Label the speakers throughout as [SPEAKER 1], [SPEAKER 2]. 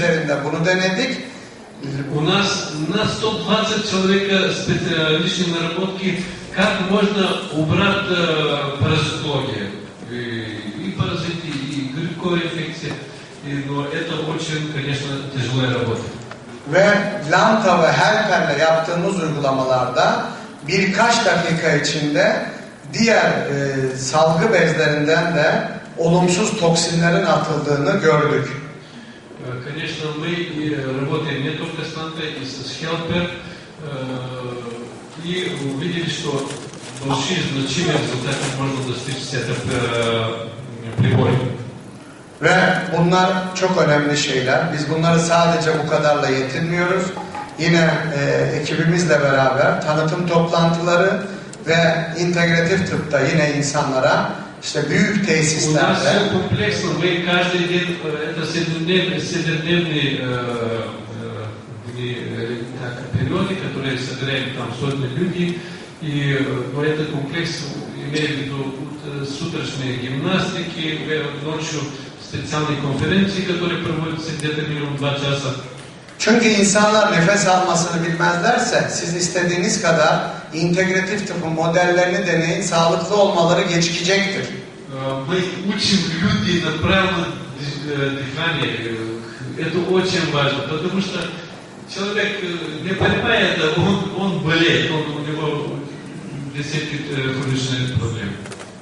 [SPEAKER 1] üzerinde bunu denedik.
[SPEAKER 2] У нас на 120 человека специ- личные наработки, как можно убрать э, паразитологию. И, и паразиты, и грибковая инфекция. И, но это очень, конечно, тяжелая работа.
[SPEAKER 1] Ve lanta ve helperle yaptığımız uygulamalarda birkaç dakika içinde diğer e, salgı bezlerinden de olumsuz toksinlerin atıldığını gördük.
[SPEAKER 2] Э, Конечно, мы и работаем не только с Нантой, и с Хелпер, и увидели, что большие значимые результаты можно достичь с этим э, прибором.
[SPEAKER 1] Ve bunlar çok önemli şeyler. Biz bunları sadece bu kadarla yetinmiyoruz. Yine e, ekibimizle beraber tanıtım toplantıları ve integratif tıpta yine insanlara işte büyük
[SPEAKER 2] У нас
[SPEAKER 1] tesislerde
[SPEAKER 2] все комплексно, мы каждый день, э, это седмидневные, седмидневные э, э, дни, э, так, периоды, которые собираем там сотни людей, и э, но это комплекс, имея в виду э, суточные гимнастики, э, ночью специальные конференции, которые проводятся где-то минимум два часа.
[SPEAKER 1] Çünkü insanlar nefes almasını bilmezlerse siz istediğiniz kadar integratif tıpın modellerini deneyin, sağlıklı olmaları gecikecektir.
[SPEAKER 2] Э, Мы учим людей на правильное э, дыхание. Э, Это очень важно, потому что человек, э, не понимая это, он, он болеет, он, у него действительно э, хроничные проблемы.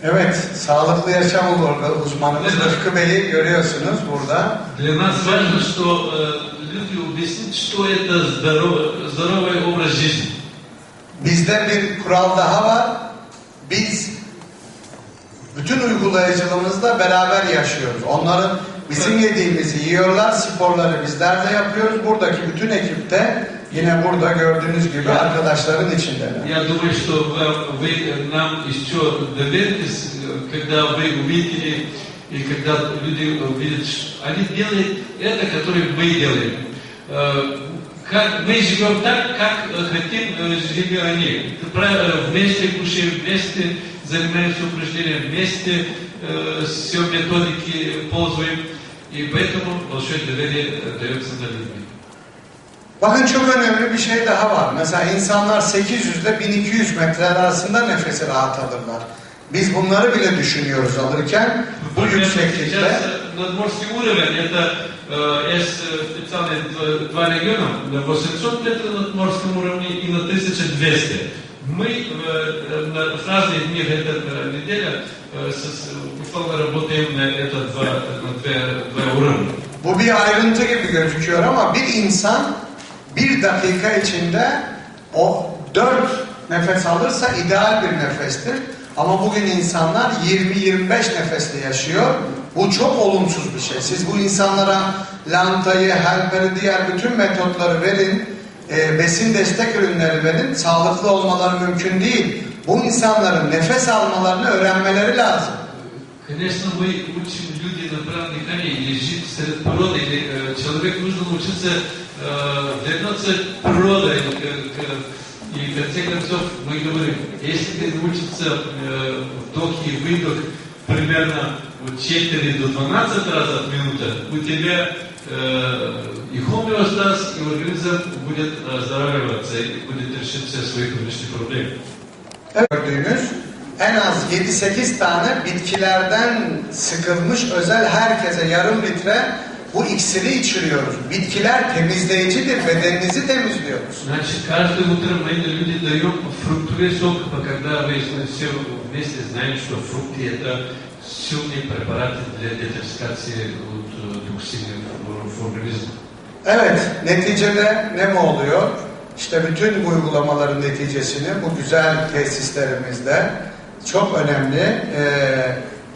[SPEAKER 1] Evet, sağlıklı yaşam olur uzmanımız Rıfkı Bey'i görüyorsunuz burada.
[SPEAKER 2] Для нас важно, что э, люди объяснят, что это здоровый, здоровый образ жизни.
[SPEAKER 1] Bizde bir kural daha var. Biz bütün uygulayıcılığımızla beraber yaşıyoruz. Onların bizim yediğimizi yiyorlar, sporları bizler de yapıyoruz. Buradaki bütün ekipte yine burada gördüğünüz gibi arkadaşların içindeler.
[SPEAKER 2] Я думаю, что вы, вы нам еще доверитесь, э, когда вы увидели, и когда люди увидят, что они делают это, которое мы делаем. Э, Как мы живем так, как э, хотим э, жили они. Правильно, Вместе кушаем, вместе занимаемся упражнением, вместе э, все методики пользуем. И поэтому большое доверие э, дается на людьми.
[SPEAKER 1] Bakın çok önemli bir şey daha var. Mesela insanlar 800 ile 1200 metreler arasında nefesi rahat alırlar. Biz bunları bile düşünüyoruz alırken bu
[SPEAKER 2] Например,
[SPEAKER 1] yükseklikte
[SPEAKER 2] Сейчас э, надморский уровень, это э, есть э, специальные дв- два региона, на 800 метров над морским уровнем и на 1200. Мы э, э, на в разные дни в этой э, неделе э, с- с- условно работаем на это два, на две, два уровня.
[SPEAKER 1] Bu bir ayrıntı gibi gözüküyor ama bir insan bir dakika içinde o dört nefes alırsa ideal bir nefestir. Ama bugün insanlar 20-25 nefesle yaşıyor. Bu çok olumsuz bir şey. Siz bu insanlara lantayı, helperi, diğer bütün metotları verin, e, besin destek ürünleri verin. Sağlıklı olmaları mümkün değil. Bu insanların nefes almalarını öğrenmeleri lazım.
[SPEAKER 2] Конечно, мы учим люди на правильном дыхании или жить среди природы, или э, человек нужно научиться э, вернуться к природе. И, к- к- и в конце концов мы говорим, если ты научишься э, вдох и выдох примерно от 4 до 12 раз от минуты, у тебя э, и хомеостаз, и организм будет оздоравливаться и будет решить все свои хронические проблемы.
[SPEAKER 1] gördüğünüz en az 7-8 tane bitkilerden sıkılmış özel herkese yarım litre bu iksiri içiriyoruz. Bitkiler temizleyicidir, bedeninizi temizliyoruz.
[SPEAKER 2] Значит, каждое утро мы люди даем фруктовый сок, а когда вы все вместе знаем, что фрукты это сильные препараты для детоксикации от э, токсинов в- в организме.
[SPEAKER 1] Evet, neticede ne mi oluyor? İşte bütün bu uygulamaların neticesini bu güzel tesislerimizde çok önemli e,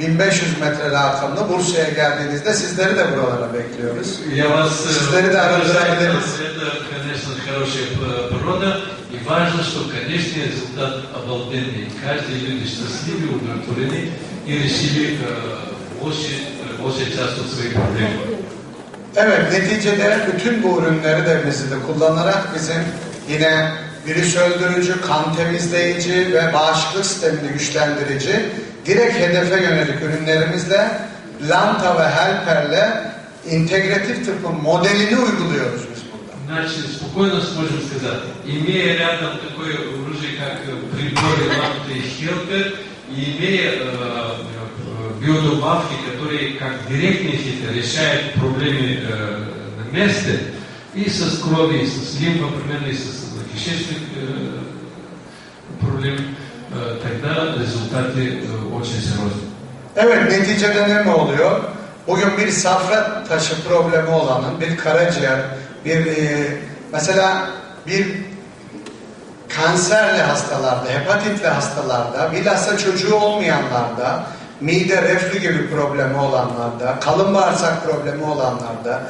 [SPEAKER 1] 1500 metre rakamlı Bursa'ya geldiğinizde sizleri de buralara bekliyoruz.
[SPEAKER 2] Я вас э,
[SPEAKER 1] Sizleri de aradırabiliriz.
[SPEAKER 2] это, конечно, хорошая п- природа, и важно, что конечный результат обалденный. Каждый люди счастливы, удовлетворены и решили э, очень, очень часто свои проблемы.
[SPEAKER 1] Evet, neticede bütün bu ürünleri de bizi de kullanarak bizim yine virüs öldürücü, kan temizleyici ve bağışıklık sistemini güçlendirici direkt hedefe yönelik ürünlerimizle Lanta ve Helper'le integratif tıbbın modelini uyguluyoruz biz burada.
[SPEAKER 2] Значит, спокойно сможем сказать, имея рядом такое оружие, как э, приборы Лампты и Хелпер, и имея э, э, биодобавки, которые как директный фильтр решают проблемы э, на месте, и со крови, и с лимфом, примерно, и с кишечных э, проблем, э, тогда результаты э, очень серьезные.
[SPEAKER 1] Evet neticede ne mi oluyor? Bugün bir safra taşı problemi olanın, bir karaciğer, bir e, mesela bir kanserli hastalarda, hepatitli hastalarda, bilhassa çocuğu olmayanlarda, mide reflü gibi problemi olanlarda, kalın bağırsak problemi olanlarda,